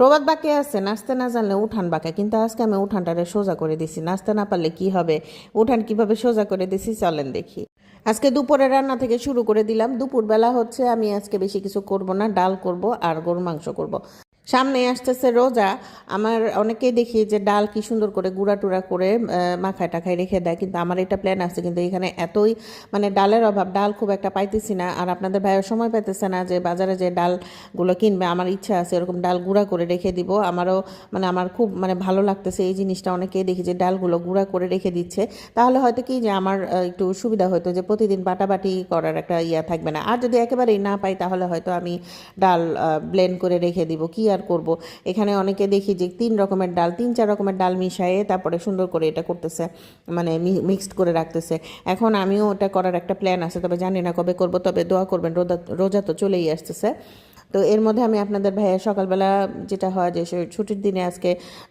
প্রবাদ বাক্যে আছে, নাচতে না জানলে উঠান বাঁকা, কিন্তু আজকে আমি উঠানটারে সোজা করে দিছি। নাচতে না পারলে কি হবে? উঠান কীভাবে সোজা করে দিছি? চলেন দেখি। আজকে দুপুরে রান্না থেকে শুরু করে দিলাম। দুপুরবেলা হচ্ছে আমি আজকে বেশি কিছু করব না, ডাল করব আর গরু মাংস করব। সামনে আসতেছে রোজা। আমার অনেকেই দেখি যে ডাল কি সুন্দর করে গুঁড়া টুড়া করে মাখায় টাখায় রেখে দেয়, কিন্তু আমার এটা প্ল্যান আছে। কিন্তু এখানে এতই মানে ডালের অভাব, ডাল খুব একটা পাইতেছি না। আর আপনাদের ভাইয়ের সময় পাইতেছে না যে বাজারে যে ডালগুলো কিনবে, আমার ইচ্ছা আছে এরকম ডাল গুঁড়া করে রেখে দিব। আমারও মানে আমার খুব মানে ভালো লাগতেছে এই জিনিসটা। অনেকেই দেখি যে ডালগুলো গুঁড়া করে রেখে দিচ্ছে। তাহলে হয়তো কি যে আমার একটু সুবিধা হতো যে প্রতিদিন বাটাবাটি করার একটা ইয়া থাকবে না। আর যদি একেবারেই না পাই, তাহলে হয়তো আমি ডাল ব্লেন্ড করে রেখে দিব। কি আর করব। এখানে অনেকে দেখি যে তিন রকমের ডাল, তিন, চার রকমের ডাল মিশায়ে তারপরে সুন্দর করে এটা করতেছে মানে মিক্সড করে রাখতেছে। এখন আমিও ওটা করার একটা প্ল্যান আছে, তবে জানি না কবে করব, তবে দোয়া করবেন, রোজা রোজা তো চলেই আসতেছে। তো এর মধ্যে আমি আপনাদের ভাইয়া সকালবেলা যেটা হয় যে ছুটির দিনে আজকে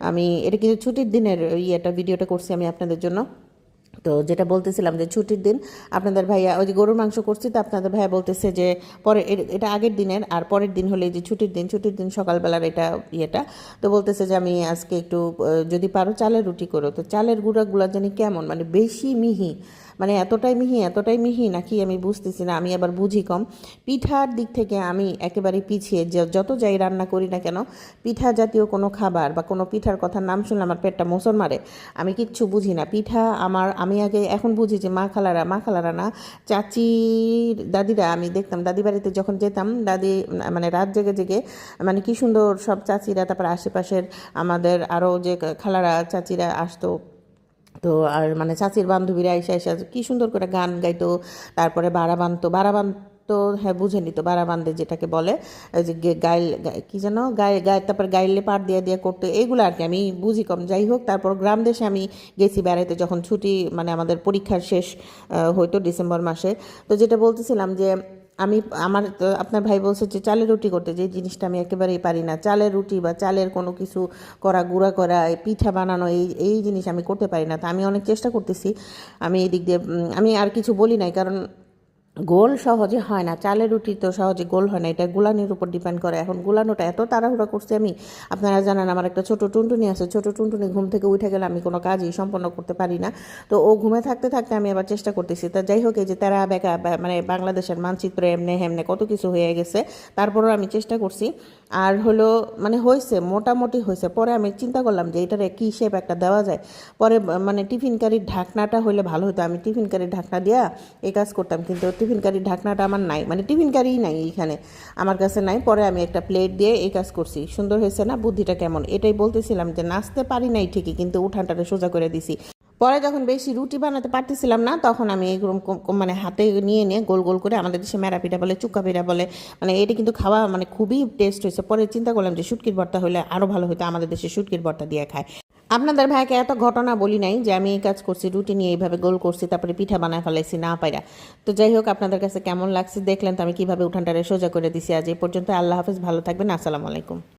আমি, এটা কিন্তু ছুটির দিনের ইয়েটা, ভিডিওটা করছি আমি আপনাদের জন্য। তো যেটা বলতেছিলাম যে ছুটির দিন আপনাদের ভাইয়া ওই যে গরুর মাংস করছি তো আপনাদের ভাইয়া বলতেছে যে পরে এটা আগের দিনের আর পরের দিন হলে যে ছুটির দিন ছুটির দিন সকালবেলার এটা ইয়েটা। তো বলতেছে যে আমি আজকে একটু যদি পারো চালের রুটি করো। তো চালের গুঁড়াগুলো জানি কেমন? মানে বেশি মিহি। মানে এতটাই মিহি এতটাই মিহি নাকি আমি বুঝতেছি না, আমি আবার বুঝি কম। পিঠার দিক থেকে আমি একেবারে পিছিয়ে যত যাই রান্না করি না কেন, পিঠা জাতীয় কোনো খাবার বা কোনো পিঠার কথার নাম শুনলে আমার পেটটা মোচন মারে। আমি কিচ্ছু বুঝি না। পিঠা আমার, আমি আগে এখন বুঝি যে মা খালারা মা খালারা না, চাচির দাদিরা, আমি দেখতাম দাদি বাড়িতে যখন যেতাম, দাদি মানে রাত জেগে জেগে মানে কি সুন্দর সব চাচিরা, তারপর আশেপাশের আমাদের আরও যে খালারা, চাচিরা আসতো তো আর মানে চাচির বান্ধবীরা এসে এসে কি সুন্দর করে গান গাইতো, তারপরে বাড়া বানতো বাড়া বানতো হ্যাঁ বুঝে নিত বাড়া বান্ধে যেটাকে বলে যে গাইল কি যেন গায়ে গায়ে তারপর গাইলে পাট দিয়ে দিয়ে করতো, এগুলো আর কি আমি বুঝি কম। যাই হোক, তারপর গ্রাম দেশে আমি গেছি বেড়াইতে যখন ছুটি মানে আমাদের পরীক্ষার শেষ হইতো ডিসেম্বর মাসে। তো যেটা বলতেছিলাম যে আমি, আমার আপনার ভাই বলছে যে চালের রুটি করতে, যে জিনিসটা আমি একেবারেই পারি না। চালের রুটি বা চালের কোনো কিছু করা, গুঁড়া করা পিঠা বানানো, এই এই জিনিস আমি করতে পারি না। তা আমি অনেক চেষ্টা করতেছি। আমি এই দিক দিয়ে আমি আর কিছু বলি নাই, কারণ গোল সহজে হয় না, চালের রুটি তো সহজে গোল হয় না, এটা গুলানির উপর ডিপেন্ড করে। এখন গুলানোটা এত তাড়াহুড়া করছি আমি, আপনারা জানেন আমার একটা ছোট টুনটুনি আছে, ছোট টুনটুনি ঘুম থেকে উঠে গেলে আমি কোনো কাজই সম্পন্ন করতে পারি না। তো ও ঘুমে থাকতে থাকতে আমি আবার চেষ্টা করতেছি। তা যাই হোক, এই যে তারা বেকা মানে বাংলাদেশের মানচিত্র এমনে হেমনে কত কিছু হয়ে গেছে, তারপরও আমি চেষ্টা করছি। আর হলো মানে হয়েছে, মোটামুটি হয়েছে। পরে আমি চিন্তা করলাম যে এটারে কী শেপ একটা দেওয়া যায়। পরে মানে টিফিন কারির ঢাকনাটা হলে ভালো হতো আমি টিফিন কারির ঢাকনা দিয়া এই কাজ করতাম। কিন্তু টিফিন কারির ঢাকনাটা আমার নাই। মানে টিফিন কারিই নাই এইখানে। আমার কাছে নাই। পরে আমি একটা প্লেট দিয়ে এই কাজ করছি। সুন্দর হয়েছে না? বুদ্ধিটা কেমন? এটাই বলতেছিলাম যে, নাচতে পারি নাই ঠিকই, কিন্তু উঠানটারে সোজা করে দিছি। পরে যখন বেশি রুটি বানাতে পারতেছিলাম না, তখন আমি এরকম কম- কম মানে হাতে নিয়ে নিয়ে গোল গোল করে আমাদের দেশে মেরা পিঠা বলে, চুক্কা পিঠা বলে মানে এটা কিন্তু খাওয়া মানে খুবই টেস্ট হয়েছে। পরে চিন্তা করলাম যে শুটকির ভর্তা হলে আরও ভালো হতো আমাদের দেশে শুটকির ভর্তা দিয়ে খায়। আপনাদের ভাইকে এত ঘটনা বলি নাই যে আমি এই কাজ করছি, রুটি নিয়ে এইভাবে গোল করছি, তারপরে পিঠা বানায় ফেলাইছি না পাইরা। তো যাই হোক, আপনাদের কাছে কেমন লাগছে দেখলেন তো আমি কীভাবে উঠানটারে সোজা করে দিছি আজ এই পর্যন্ত। আল্লাহ হাফেজ, ভালো থাকবেন, আসসালামু আলাইকুম।